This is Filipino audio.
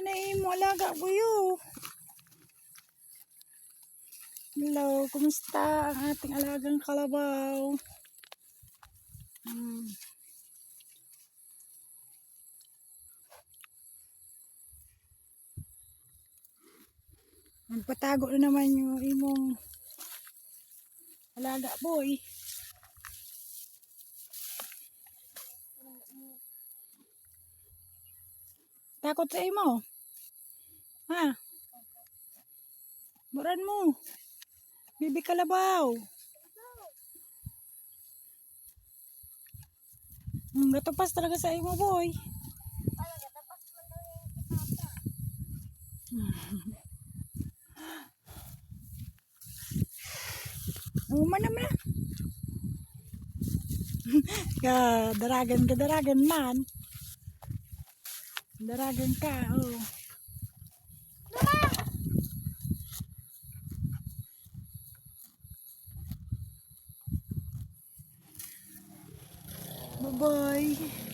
Inaim mo alaga buyo. Hello, kumusta ang ating alagang kalabaw? Hmm. Magpatago na naman yung imong alaga boy. Takot sa imo. Ha? Buran mo. Bibi kalabaw. Hmm, gatupas talaga sa imo boy. Uma naman. ka, daragan ka, daragan man. Daragan ka, oh. Bye-bye.